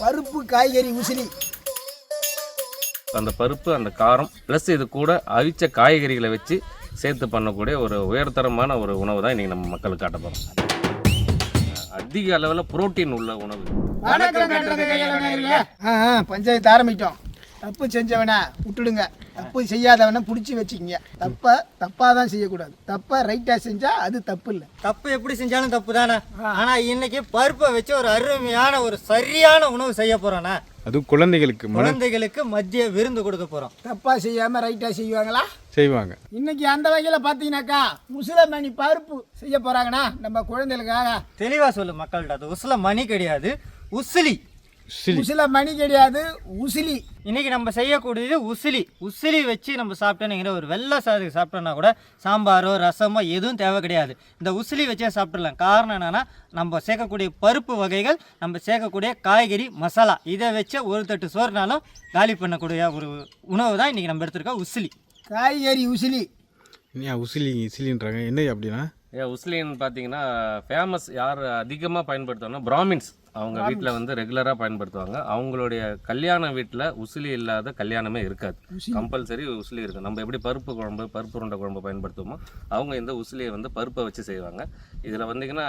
பருப்பு காய்கறி உசிலி. அந்த பருப்பு அந்த காரம் ப்ளஸ் இது கூட அவிச்ச காய்கறிகளை வச்சு சேர்த்து பண்ணக்கூடிய ஒரு உயர்தரமான ஒரு உணவு தான் இன்றைக்கி நம்ம மக்களுக்கு காட்ட போகிறோம் அதிக அளவில் புரோட்டீன் உள்ள உணவு. பஞ்சாயத்து ஆரம்பிட்டோம். தப்பு செஞ்சவனை விட்டுடுங்க. தப்பு செய்யாதவனை பிடிச்சி வச்சுக்கிங்க. தப்பை தப்பாக தான் செய்யக்கூடாது. தப்பை ரைட்டாக செஞ்சால் அது தப்பு இல்லை தப்பு எப்படி செஞ்சாலும் தப்பு தானே ஆனா இன்னைக்கு பருப்பை வச்சு ஒரு அருமையான ஒரு சரியான உணவு செய்ய போறோண்ணா அதுவும் குழந்தைகளுக்கு குழந்தைகளுக்கு மத்திய விருந்து கொடுக்க போறோம். தப்பாக செய்யாமல் ரைட்டாக செய்வாங்களா? செய்வாங்க. இன்னைக்கு அந்த வகையில் பார்த்தீங்கன்னாக்கா முசுலமணி பருப்பு செய்ய போகிறாங்கண்ணா நம்ம குழந்தைகளுக்காக தெளிவா சொல்லு மக்கள்கிட்ட அது உசுல மணி கிடையாது. உசிலி. சிலி. முசுல மணி கிடையாது உசிலி. இன்னைக்கு நம்ம செய்யக்கூடியது உசிலி. உசிலி வச்சு நம்ம சாப்பிட்டோங்கிற ஒரு வெள்ளை சாதத்துக்கு சாப்பிட்டோம்னா கூட சாம்பாரோ ரசமோ எதுவும் தேவை கிடையாது. இந்த உசிலி வச்சே சாப்பிட்றலாம் காரணம் என்னன்னா நம்ம சேர்க்கக்கூடிய பருப்பு வகைகள் நம்ம சேர்க்கக்கூடிய காய்கறி மசாலா இதை வச்சு ஒரு தட்டு சோறுனாலும் காலி பண்ணக்கூடிய ஒரு உணவு தான் இன்னைக்கு நம்ம எடுத்திருக்கோம் உசிலி. காய்கறி உசிலி. உசிலி இசிலின்றாங்க. என்ன அப்படின்னா ஏன் உஸ்லின்னு பார்த்தீங்கன்னா ஃபேமஸ் யார் அதிகமாக பயன்படுத்துவாங்கன்னா பிராமின்ஸ். அவங்க வீட்டில் வந்து ரெகுலராக பயன்படுத்துவாங்க. அவங்களுடைய கல்யாண வீட்டில் உசிலி இல்லாத கல்யாணமே இருக்காது. கம்பல்சரி உசிலி இருக்கும் நம்ம எப்படி பருப்பு குழம்பு பருப்பு உருண்டை குழம்பு பயன்படுத்துவோமோ அவங்க இந்த உசிலியை வந்து பருப்பை வச்சு செய்வாங்க. இதில் வந்தீங்கன்னா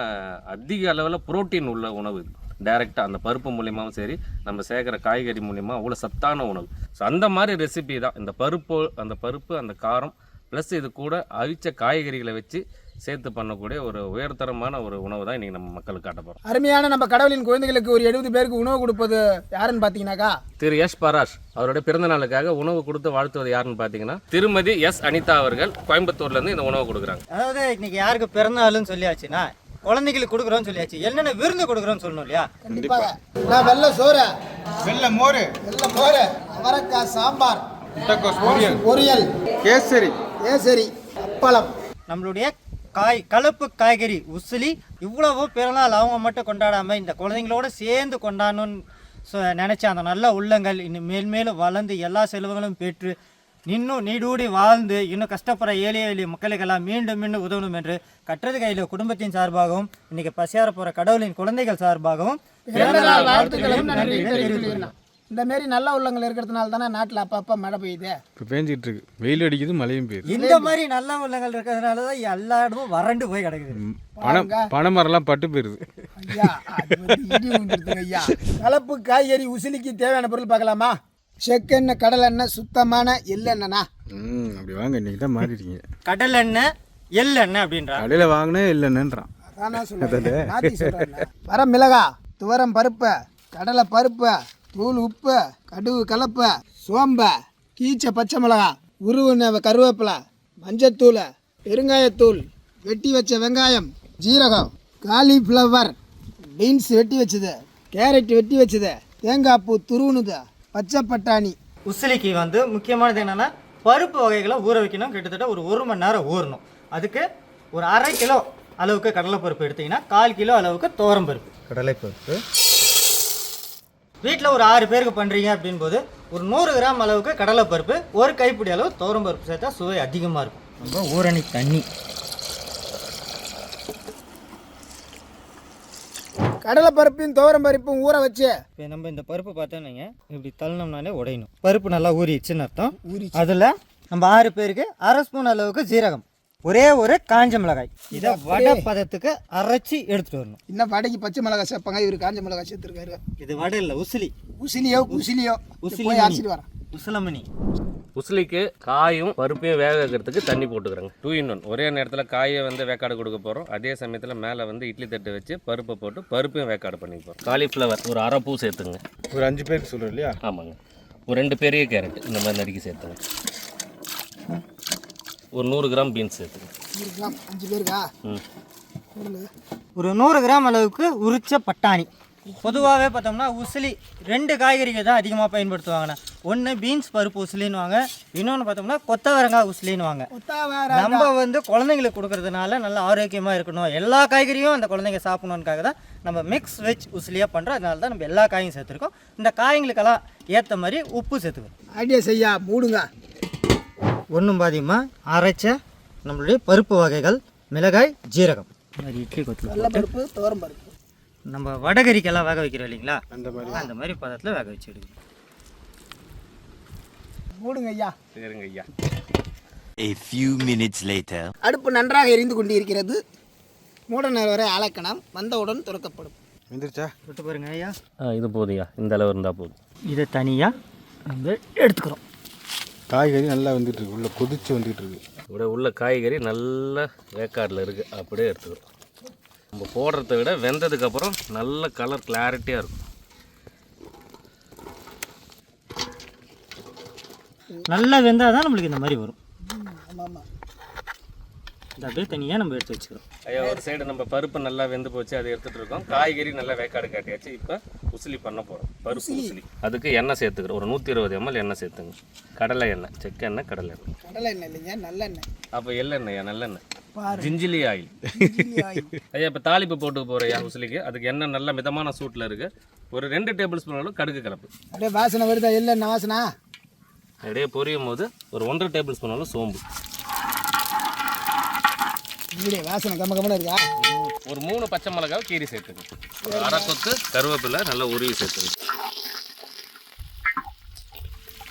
அதிக அளவில் புரோட்டீன் உள்ள உணவு. டைரெக்டாக அந்த பருப்பு மூலியமாவும் சரி நம்ம சேர்க்குற காய்கறி மூலியமா அவ்வளோ சத்தான உணவு. ஸோ அந்த மாதிரி ரெசிபி தான். இந்த பருப்பு அந்த பருப்பு அந்த காரம் ப்ளஸ் இது கூட அவிச்ச காய்கறிகளை வச்சு சேர்த்து பண்ணக்கூடிய ஒரு உயர்தரமான ஒரு உணவு தான் இன்றைக்கி நம்ம மக்களுக்கு காட்ட போகிறோம் அருமையான நம்ம கடவுளின் குழந்தைகளுக்கு ஒரு எழுபது பேருக்கு உணவு கொடுப்பது யாருன்னு பார்த்தீங்கன்னாக்கா திரு எஸ் பராஷ் அவருடைய பிறந்த நாளுக்காக உணவு கொடுத்து வாழ்த்துவது யாருன்னு பார்த்தீங்கன்னா திருமதி எஸ் அனிதா அவர்கள் கோயம்புத்தூர்லேருந்து இந்த உணவு கொடுக்குறாங்க. அதாவது இன்னைக்கு யாருக்கு பிறந்தாலும் சொல்லியாச்சுன்னா குழந்தைகளுக்கு கொடுக்குறோம்னு சொல்லியாச்சு. என்னென்ன விருந்து கொடுக்குறோம்னு சொல்லணும் இல்லையா? கண்டிப்பாக நான் வெள்ளை சோறு. வெள்ளை மோர். வெள்ளை மோறு அவரைக்காய் சாம்பார். முட்டைக்கோஸ் பொரியல். பொரியல். கேசரி. கேசரி அப்பளம். நம்மளுடைய காய் கலப்பு காய்கறி உசிலி இவ்வளவோ பிறநாள் அவங்க மட்டும் கொண்டாடாமல் இந்த குழந்தைங்களோட சேர்ந்து கொண்டாடணும்னு சொ- நினைச்ச அந்த நல்ல உள்ளங்கள் இன்னும் மேல்மேலும் வளர்ந்து எல்லா செல்வங்களும் பெற்று இன்னும் நீடூடி வாழ்ந்து இன்னும் கஷ்டப்படுற ஏழை எளிய மக்களுக்கெல்லாம் மீண்டும் மீண்டும் உதவணும் என்று கற்றது கையில் குடும்பத்தின் சார்பாகவும் இன்னைக்கு பசியார போகிற கடவுளின் குழந்தைகள் சார்பாகவும் வாழ்த்துக்களையும் நன்றி இந்த மாரி நல்ல உள்ளங்கள் இருக்கிறதுனால தானே நாட்டில் அப்பப்போ மழை பெய்யுது? இப்போ பேஞ்சிட்டு இருக்கு வெயில் அடிக்குது மழையும் பெய்யுது. இந்த மாதிரி நல்ல உள்ளங்கள் இருக்கிறதுனால தான் எல்லா இடமும் வறண்டு போய் கிடக்குது. ம், பனை பனை மரம்லாம் பட்டு போயிருது. ஐயா ஐயா. கலப்பு காய்கறி உசிலிக்கு தேவையான பொருள் பார்க்கலாமா? செக்கெண்ணெய் கடலெண்ணெய் சுத்தமான எள்ளெண்ணெய்ண்ணா ம் அப்படி வாங்க இன்னைக்கு தான் மாறிட்டீங்க. கடல் எண்ணெய் எள்ளெண்ணெய் அப்படின்றா. கடையில் வாங்கினே இல்லைன்னுன்றான் அதானா வர மிளகா துவரம் பருப்பு கடலை பருப்பு தூள் உப்பு கடுகு கலப்பு சோம்பை கீச்ச பச்சை மிளகா உருவுன கருவேப்பிலை மஞ்சத்தூள் பெருங்காயத்தூள் வெட்டி வச்ச வெங்காயம் ஜீரகம் காலிஃப்ளவர் பீன்ஸ் வெட்டி வச்சது கேரட் வெட்டி வச்சது தேங்காய் பூ துருவுனுது பச்சை பட்டாணி. உசிலிக்கு வந்து முக்கியமானது என்னன்னா பருப்பு வகைகளை ஊற வைக்கணும். கிட்டத்தட்ட ஒரு ஒரு மணி நேரம் ஊறணும். அதுக்கு ஒரு அரை கிலோ அளவுக்கு கடலைப்பருப்பு எடுத்தீங்கன்னா கால் கிலோ அளவுக்கு துவரம் பருப்பு. கடலைப்பருப்பு. வீட்டில் ஒரு ஆறு பேருக்கு பண்ணுறீங்க அப்படின் போது ஒரு நூறு கிராம் அளவுக்கு கடலைப்பருப்பு ஒரு கைப்பிடி அளவு துவரம் பருப்பு சேர்த்தா சுவை அதிகமாக இருக்கும். ரொம்ப ஊரணி தண்ணி. கடலை பருப்பையும் துவரம் பருப்பும் ஊற வச்சு. இப்போ நம்ம இந்த பருப்பு பார்த்தோன்னீங்க இப்படி தள்ளணும்னாலே உடையணும். பருப்பு நல்லா ஊறிடுச்சுன்னு அர்த்தம். அதில் நம்ம ஆறு பேருக்கு அரை ஸ்பூன் அளவுக்கு ஜீரகம். ஒரே ஒரு காஞ்ச மிளகாய். இதை வடை பதத்துக்கு அரைச்சி எடுத்துட்டு வரணும். இன்னும் வடைக்கு பச்சை மிளகாய் சேர்ப்பாங்க. இவர் காஞ்ச மிளகாய் சேர்த்துருக்காரு. இது வடை இல்லை உசிலி. உசிலியோ குசிலியோ உசிலி போய் அரைச்சிட்டு வரேன். உசிலமணி. உஸ்லிக்கு காயும் பருப்பையும் வேக வைக்கிறதுக்கு தண்ணி போட்டுக்கிறோங்க. டூ இன் ஒன் ஒரே நேரத்தில் காயை வந்து வேக்காடு கொடுக்க போகிறோம் அதே சமயத்தில் மேலே வந்து இட்லி தட்டு வச்சு பருப்பை போட்டு பருப்பையும் வேக்காடு பண்ணிக்க போகிறோம் காலிஃப்ளவர் ஒரு அரை பூ சேர்த்துங்க. ஒரு அஞ்சு பேருக்கு சொல்கிறோம் இல்லையா? ஆமாங்க. ஒரு ரெண்டு பெரிய கேரட் இந்த மாதிரி நறுக்கி சேர்த்துங்க. ஒரு நூறு கிராம் பீன்ஸ் போடுங்க ஒரு நூறு கிராம் அளவுக்கு உரிச்ச பட்டாணி. பொதுவாகவே பார்த்தோம்னா உசிலி ரெண்டு காய்கறிகள் தான் அதிகமாக பயன்படுத்துவாங்கண்ணா. ஒன்று பீன்ஸ் பருப்பு உசிலின்னுவாங்க. இன்னொன்று பார்த்தோம்னா கொத்தவரங்காய் உசிலின்னுவாங்க. நம்ம வந்து குழந்தைங்களுக்கு கொடுக்கறதுனால நல்ல ஆரோக்கியமாக இருக்கணும். எல்லா காய்கறியும் அந்த குழந்தைங்க சாப்பிடணுன்னுக்காக தான் நம்ம மிக்ஸ் வெஜ் உசிலியாக பண்ணுறோம் அதனால தான் நம்ம எல்லா காயும் சேர்த்துருக்கோம். இந்த காய்களுக்கெல்லாம் ஏற்ற மாதிரி உப்பு சேர்த்துக்கணும். ஐடியா செய்யா? மூடுங்க. ஒன்றும் பாதியமாக அரைச்ச நம்மளுடைய பருப்பு வகைகள் மிளகாய் ஜீரகம். இந்த மாதிரி இட்லி கடலை பருப்பு துவரம் பருப்பு. நம்ம வடகரிக்கெல்லாம் வேக வைக்கிறோம் இல்லைங்களா? அந்த மாதிரி. அந்த மாதிரி பதத்தில் வேக வச்சு எடுக்கணும். மூடுங்க ஐயா. சரிங்க ஐயா. A few minutes later. அடுப்பு நன்றாக எரிந்து கொண்டு இருக்கிறது மூட நேரம் வரை அலக்கணம். வந்தவுடன் துறக்கப்படும். வந்துருச்சா விட்டு பாருங்க ஐயா. ஆ இது போதும்யா இந்த அளவு இருந்தால் போதும். இதை தனியாக நம்ம எடுத்துக்கிறோம். காய்கறி நல்லா வந்துட்டு இருக்கு. உள்ள கொதிச்சு வந்துட்டு இருக்கு. இப்படி உள்ள காய்கறி நல்ல வேக்காடில் இருக்குது அப்படியே எடுத்துக்கிறோம் நம்ம போடுறத விட வெந்ததுக்கப்புறம் நல்ல கலர் கிளாரிட்டியாக இருக்கும். நல்லா வெந்தால் தான் நம்மளுக்கு இந்த மாதிரி வரும். இது அப்படியே தனியாக நம்ம எடுத்து வச்சுக்கிறோம். ஐயா ஒரு சைடு நம்ம பருப்பு நல்லா வெந்து போச்சு அதை எடுத்துகிட்டு இருக்கோம். காய்கறி நல்லா வேக்காடு காட்டியாச்சு. இப்போ உசிலி பண்ண போகிறோம் பருப்பு உசிலி. அதுக்கு எண்ணெய் சேர்த்துக்கிறோம். ஒரு நூற்றி இருபது எம்எல் எண்ணெய் சேர்த்துங்க. கடலை எண்ணெய் செக்க எண்ணெய் கடலை எண்ணெய். கடலை எண்ணெய் இல்லைங்க நல்லெண்ணெய் அப்போ எள்ளெண்ணெய்யா நல்லெண்ணெய் ஜிஞ்சிலி ஆயில். ஐயா இப்போ தாளிப்பு போட்டு போகிறேன் உசிலிக்கு? அதுக்கு எண்ணெய் நல்ல மிதமான சூட்டில் இருக்குது ஒரு ரெண்டு டேபிள் ஸ்பூன் அளவு கடுகு கலப்பு. அப்படியே வாசனை வருதா இல்லைண்ணா வாசனா அப்படியே பொரியும் போது ஒரு ஒன்றரை டேபிள் ஸ்பூன் அளவு சோம்பு. இப்படியே வாசனை கம்ம கம்மன இருக்கா? ஒரு மூணு பச்சை மிளகாவை கீரி சேர்த்துங்க ஒரு அரை கொத்து கருவேப்பிலை நல்லா உருவி சேர்த்துங்க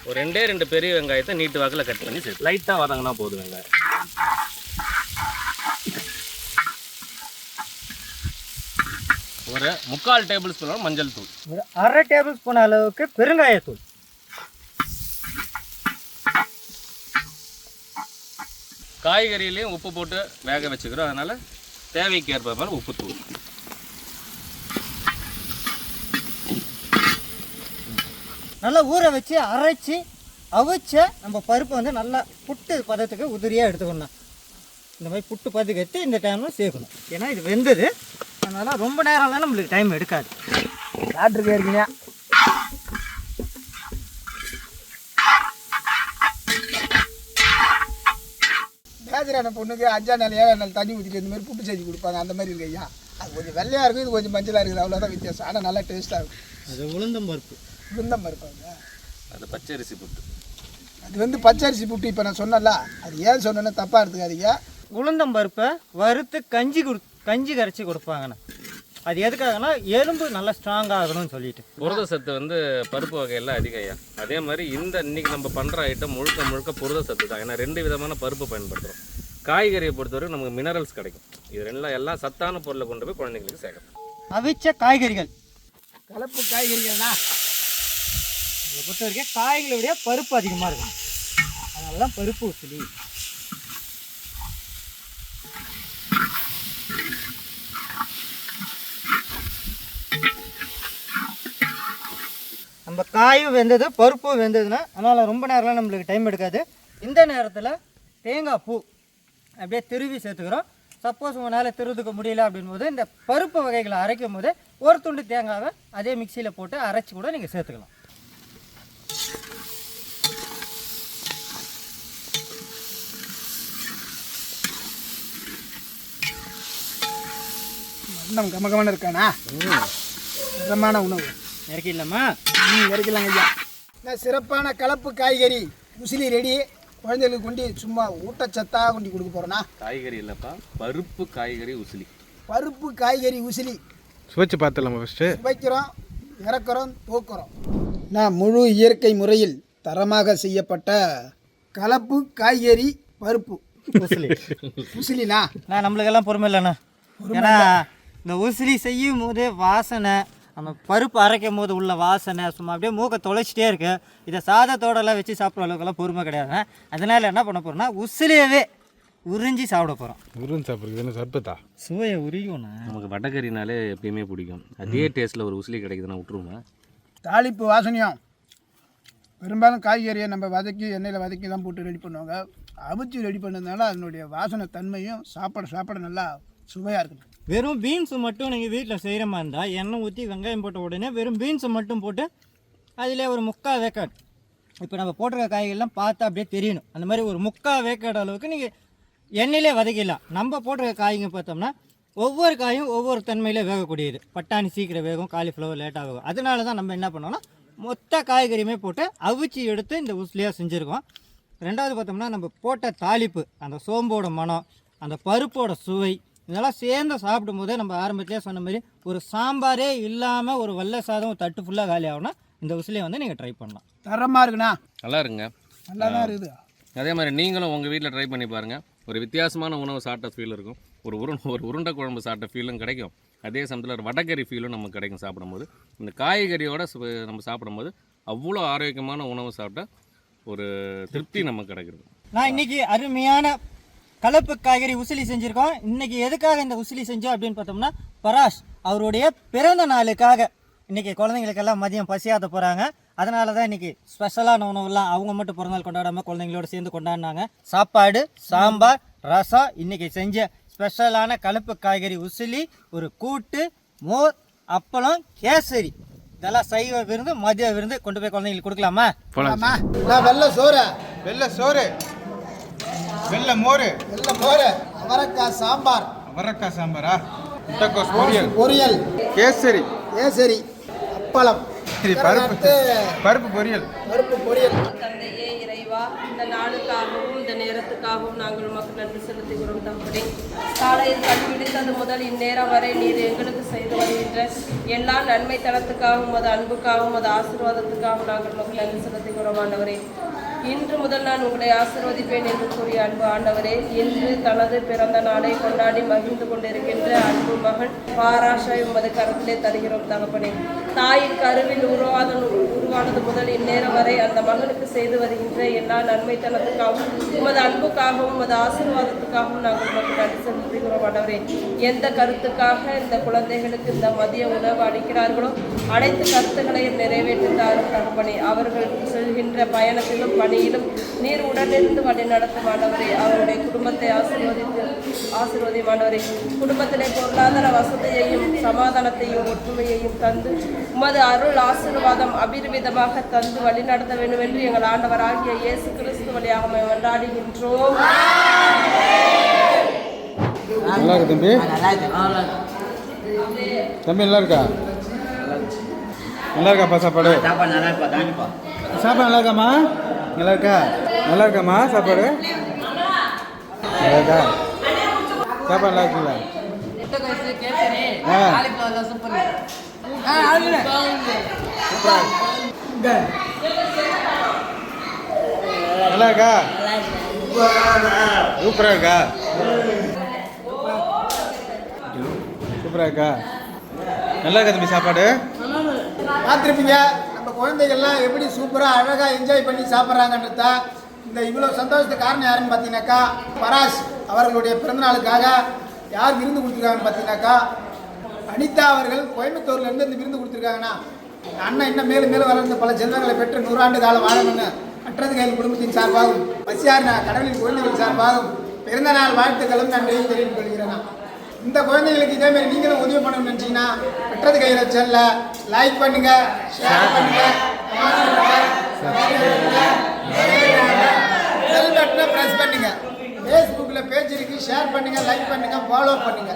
ஒரு ரெண்டே ரெண்டு பெரிய வெங்காயத்தை நீட்டு வாக்கில் கட் பண்ணி சேர்த்து லைட்டாக வதங்கினா போதும் வெங்காயம். ஒரு முக்கால் டேபிள் ஸ்பூன் மஞ்சள் தூள். ஒரு அரை டேபிள் ஸ்பூன் அளவுக்கு பெருங்காயத்தூள். காய்கறியிலையும் உப்பு போட்டு வேக வச்சுக்கிறோம். அதனால் தேவைக்கு ஏற்ப மாதிரி உப்பு தூள். நல்லா ஊற வச்சு அரைச்சி அவிச்ச நம்ம பருப்பை வந்து நல்லா புட்டு பதத்துக்கு உதிரியாக எடுத்துக்கணும். இந்த மாதிரி புட்டு பதத்துக்கு எடுத்து இந்த டைமில் சேர்க்கணும். ஏன்னா இது வெந்தது. அதனால் ரொம்ப நேரம்லாம் நம்மளுக்கு டைம் எடுக்காது. சாப்பிட்ருக்கே இருக்கீங்க பேசுகிறான பொண்ணுக்கு அஞ்சா நாள் ஏழாம் நாள் தண்ணி ஊற்றிட்டு இந்த மாதிரி புட்டு செஞ்சு கொடுப்பாங்க. அந்த மாதிரி இருக்கு ஐயா அது கொஞ்சம் வெள்ளையாக இருக்கும் இது கொஞ்சம் மஞ்சளாக இருக்குது அவ்வளோதான் வித்தியாசம். ஆனால் நல்லா டேஸ்ட்டாக இருக்கும். அது உளுந்தம் பருப்பு. விருந்தம் இருப்பாங்க அது? பச்சரிசி புட்டு. அது வந்து பச்சரிசி புட்டு இப்போ நான் சொன்னல அது ஏன் சொன்னேன்னு தப்பாக எடுத்துக்காதீங்க. உளுந்தம் பருப்பை வறுத்து கஞ்சி கொடு கஞ்சி கரைச்சி கொடுப்பாங்கண்ணா. அது எதுக்காகனா எலும்பு நல்லா ஸ்ட்ராங் ஆகணும்னு சொல்லிட்டு. புரத சத்து வந்து பருப்பு வகையெல்லாம் அதிகம் ஐயா. அதே மாதிரி இந்த இன்னைக்கு நம்ம பண்ணுற ஐட்டம் முழுக்க முழுக்க புரத சத்து தான். ஏன்னா ரெண்டு விதமான பருப்பு பயன்படுத்துகிறோம் காய்கறியை பொறுத்தவரை நமக்கு மினரல்ஸ் கிடைக்கும். இது ரெண்டுலாம் எல்லாம் சத்தான பொருளை கொண்டு போய் குழந்தைங்களுக்கு சேர்க்கணும் அவிச்ச காய்கறிகள். கலப்பு காய்கறிகள்னா இதை பொறுத்த வரைக்கும் காய்களை விட பருப்பு அதிகமாக இருக்கும். அதனால தான் பருப்பு உசிலி நம்ம காயும் வெந்தது பருப்பும் வெந்ததுன்னா அதனால் ரொம்ப நேரம்லாம் நம்மளுக்கு டைம் எடுக்காது. இந்த நேரத்தில் தேங்காய் பூ அப்படியே திருவி சேர்த்துக்கிறோம். சப்போஸ் உங்களால் திருவதுக்க முடியல அப்படின் போது இந்த பருப்பு வகைகளை அரைக்கும் போது ஒரு துண்டு தேங்காவை அதே மிக்சியில் போட்டு அரைச்சி கூட நீங்கள் சேர்த்துக்கலாம். நம்ம கம கமன்னு இருக்கானா தரமான உணவு. இறக்கிடலாமா? ம் இறக்கலாங்க ஐயா. நான் சிறப்பான கலப்பு காய்கறி? Muesli ready. குழந்தைகளுக்கு கொண்டு சும்மா ஊட்டச்சத்தாக கொண்டு கொடுக்க போகிறோன்னா காய்கறி இல்லைப்பா பருப்பு காய்கறி உசிலி. பருப்பு காய்கறி உசிலி. சுவைச்சு பார்த்துடலாமா ஃபஸ்ட்டு வைக்கிறோம் இறக்குறோம் தூக்குறோம். நான் முழு இயற்கை முறையில் தரமாக செய்யப்பட்ட கலப்பு காய்கறி பருப்பு. உசிலி. உசிலினா? நான் நம்மளுக்கெல்லாம் பொறுமை இல்லைண்ணா. ஏன்னா இந்த உசிலி செய்யும் போதே வாசனை அந்த பருப்பு அரைக்கும் போது உள்ள வாசனை சும்மா அப்படியே மூக்கை தொலைச்சிட்டே இருக்கு. இதை சாதத்தோடலாம் வச்சு சாப்பிட்ற அளவுக்குலாம் பொறுமை கிடையாது. அதனால என்ன பண்ண போகிறோம்னா உசிலியவே உறிஞ்சி சாப்பிட போகிறோம் முருகன் சாப்பிட்றது என்ன சர்பத்தா? சுவையை உரியும்ண்ணா நமக்கு வடகறினாலே எப்பயுமே பிடிக்கும். அதே டேஸ்ட்டில் ஒரு உசிலி கிடைக்குதுன்னா விட்டுருவோமா? தாளிப்பு வாசனையும். பெரும்பாலும் காய்கறியை நம்ம வதக்கி எண்ணெயில் வதக்கி தான் போட்டு ரெடி பண்ணுவாங்க. அவிச்சு ரெடி பண்ணதுனால அதனுடைய வாசனை தன்மையும் சாப்பாடு சாப்பாடு நல்லா சுவையாக இருக்கும் வெறும் பீன்ஸ் மட்டும் நீங்கள் வீட்டில் செய்கிற மாதிரி இருந்தால் எண்ணெய் ஊற்றி வெங்காயம் போட்ட உடனே வெறும் பீன்ஸை மட்டும் போட்டு அதிலே ஒரு முக்கால் வேக்காடு. இப்போ நம்ம போட்டிருக்க காய்கறிலாம் பார்த்தா அப்படியே தெரியணும். அந்த மாதிரி ஒரு முக்கால் வேக்காடு அளவுக்கு நீங்கள் எண்ணெயிலே வதக்கிடலாம். நம்ம போட்டிருக்க காய்ங்க பார்த்தோம்னா ஒவ்வொரு காயும் ஒவ்வொரு தன்மையிலே வேகக்கூடியது. பட்டாணி சீக்கிரம் வேகும் காலிஃப்ளவர் லேட் ஆகும் அதனால தான் நம்ம என்ன பண்ணோம்னா மொத்த காய்கறியுமே போட்டு அவிச்சு எடுத்து இந்த உஸ்லியாக செஞ்சுருக்கோம். ரெண்டாவது பார்த்தோம்னா நம்ம போட்ட தாளிப்பு அந்த சோம்போட மனம் அந்த பருப்போட சுவை இதெல்லாம் சேர்ந்து சாப்பிடும்போது நம்ம ஆரம்பத்திலே சொன்ன மாதிரி ஒரு சாம்பாரே இல்லாமல் ஒரு வெள்ளை சாதம் ஒரு தட்டு ஃபுல்லாக காலி ஆகும்னா இந்த உசிலியை வந்து நீங்கள் ட்ரை பண்ணலாம். தரமாக இருக்குண்ணா? நல்லா இருங்க. நல்லா தான் இருக்குது. அதே மாதிரி நீங்களும் உங்கள் வீட்டில் ட்ரை பண்ணி பாருங்கள் ஒரு வித்தியாசமான உணவு சாப்பிட்ட ஃபீல் இருக்கும். ஒரு உருண் ஒரு உருண்டை குழம்பு சாப்பிட்ட ஃபீலும் கிடைக்கும். அதே சமயத்தில் ஒரு வடகறி ஃபீலும் நமக்கு கிடைக்கும் சாப்பிடும்போது. இந்த காய்கறியோட சு- நம்ம சாப்பிடும்போது அவ்வளோ ஆரோக்கியமான உணவு சாப்பிட்டா ஒரு திருப்தி நமக்கு கிடைக்கிறது. நான் இன்னைக்கு அருமையான கலப்பு காய்கறி உசிலி செஞ்சுருக்கோம். இன்னைக்கு எதுக்காக இந்த உசிலி செஞ்சோம் அப்படின்னு பார்த்தோம்னா பராஷ் அவருடைய பிறந்த நாளுக்காக. இன்னைக்கு குழந்தைங்களுக்கெல்லாம் மதியம் பசியாத போகிறாங்க அதனால தான் இன்னைக்கு ஸ்பெஷலான உணவுலாம் அவங்க மட்டும் பிறந்தநாள் கொண்டாடாமல் குழந்தைங்களோட சேர்ந்து கொண்டாடினாங்க. சாப்பாடு சாம்பார் ரசம் இன்னைக்கு செஞ்ச ஸ்பெஷலான கலப்பு காய்கறி உசிலி ஒரு கூட்டு மோர் அப்பளம் கேசரி. இதெல்லாம் சைவ விருந்து மதிய விருந்து கொண்டு போய் குழந்தைங்களுக்கு கொடுக்கலாமா? நான் வெள்ளை சோறு. வெள்ளை சோறு. வெள்ளை மோர். வெள்ளை மோறு அவரைக்காய் சாம்பார். அவரக்காய் சாம்பாரா? முட்டைக்கோஸ் பொரியல். பொரியல். கேசரி. கேசரி. அப்பளம். சரி பருப்பு. பருப்பு பொரியல். பருப்பு பொரியல். தந்தையே இறைவா இந்த நாளுக்காகவும் இந்த நேரத்துக்காகவும் நாங்கள் உமக்கு நன்றி செலுத்துகிறோம் தம்படி காலையில் கண் விழித்தது முதல் இந்நேரம் வரை நீர் எங்களுக்கு செய்து வருகின்ற எல்லா நன்மை தளத்துக்காகவும் அது அன்புக்காகவும் அது ஆசீர்வாதத்துக்காகவும் நாங்கள் உமக்கு நன்றி செலுத்துகிறோம் ஆண்டவரே. இன்று முதல் நான் உங்களை ஆசிர்வதிப்பேன் என்று கூறிய அன்பு ஆண்டவரே இன்று தனது பிறந்த நாளை கொண்டாடி மகிழ்ந்து கொண்டிருக்கின்ற அன்பு மகன் பாராஷா உமது கருத்திலே தருகிறோம் தகப்பனே. தாயின் கருவில் உருவாத உருவானது முதல் இந்நேரம் வரை அந்த மகனுக்கு செய்து வருகின்ற எல்லா நன்மைத்தனத்துக்காகவும் உமது அன்புக்காகவும் உமது ஆசீர்வாதத்துக்காகவும் நாங்கள் உமக்கு நன்றி செலுத்துகிறோம் ஆண்டவரே. எந்த கருத்துக்காக இந்த குழந்தைகளுக்கு இந்த மதிய உணவு அளிக்கிறார்களோ அனைத்து கருத்துக்களையும் நிறைவேற்றுகிறார்கள் தகப்பனே அவர்கள் செல்கின்ற பயணத்திலும் பணியிலும் நீர் உடனிருந்து வழி நடத்தும் ஆண்டவரே. அவருடைய குடும்பத்தை ஆசீர்வதித்து ஆசீர்வதி ஆண்டவரே. குடும்பத்திலே பொருளாதார வசதியையும் சமாதானத்தையும் ஒற்றுமையையும் தந்து உமது அருள் ஆசீர்வாதம் அபிர்விதமாக தந்து வழி நடத்த வேண்டும் என்று எங்கள் ஆண்டவராகிய இயேசு கிறிஸ்து வழியாக கொண்டாடுகின்றோம் நல்லா இருக்கு தம்பி. தம்பி நல்லா இருக்கா? நல்லா இருக்காப்பா சாப்பாடு? சாப்பாடு நல்லா இருக்காம்மா? நல்லா இருக்கா? நல்லா இருக்காம்மா சாப்பாடு? நல்லா இருக்கா? சாப்பாடு நல்லா இருக்குங்களா ஆ. நல்லா இருக்கா? சூப்பராக இருக்கா? சூப்பராக இருக்கா? நல்லா இருக்கா தம்பி சாப்பாடு? பார்த்துருப்பீங்க நம்ம குழந்தைகள்லாம் எப்படி சூப்பராக அழகாக என்ஜாய் பண்ணி சாப்பிட்றாங்கன்றத இந்த இவ்வளோ சந்தோஷத்துக்கு காரணம் யாருன்னு பார்த்தீங்கன்னாக்கா பராஸ் அவர்களுடைய பிறந்தநாளுக்காக யார் விருந்து கொடுத்துருக்காங்கன்னு பார்த்தீங்கன்னாக்கா அனிதா அவர்கள் கோயம்புத்தூர்லேருந்து இந்த விருந்து கொடுத்துருக்காங்கண்ணா அண்ணன் இன்னும் மேலும் மேலும் வளர்ந்து பல செல்வங்களை பெற்று நூறாண்டு காலம் வாழணும்னு மற்றது கையில் குடும்பத்தின் சார்பாகும் பசியார் கடவுளின் குழந்தைகள் சார்பாகும் பிறந்த நாள் வாழ்த்துக்களும் நன்றியும் தெரிவித்துக் கொள்கிறேன் இந்த குழந்தைகளுக்கு இதே மாதிரி நீங்களும் உதவி பண்ணணும்னு நினச்சிங்கன்னா வெட்டது கையில் செல்ல லைக் பண்ணுங்க ஷேர் பண்ணுங்க பெல் பட்டனை ப்ரெஸ் பண்ணுங்க. ஃபேஸ்புக்கில் பேஜ் இருக்கு ஷேர் பண்ணுங்க லைக் பண்ணுங்க ஃபாலோ பண்ணுங்க.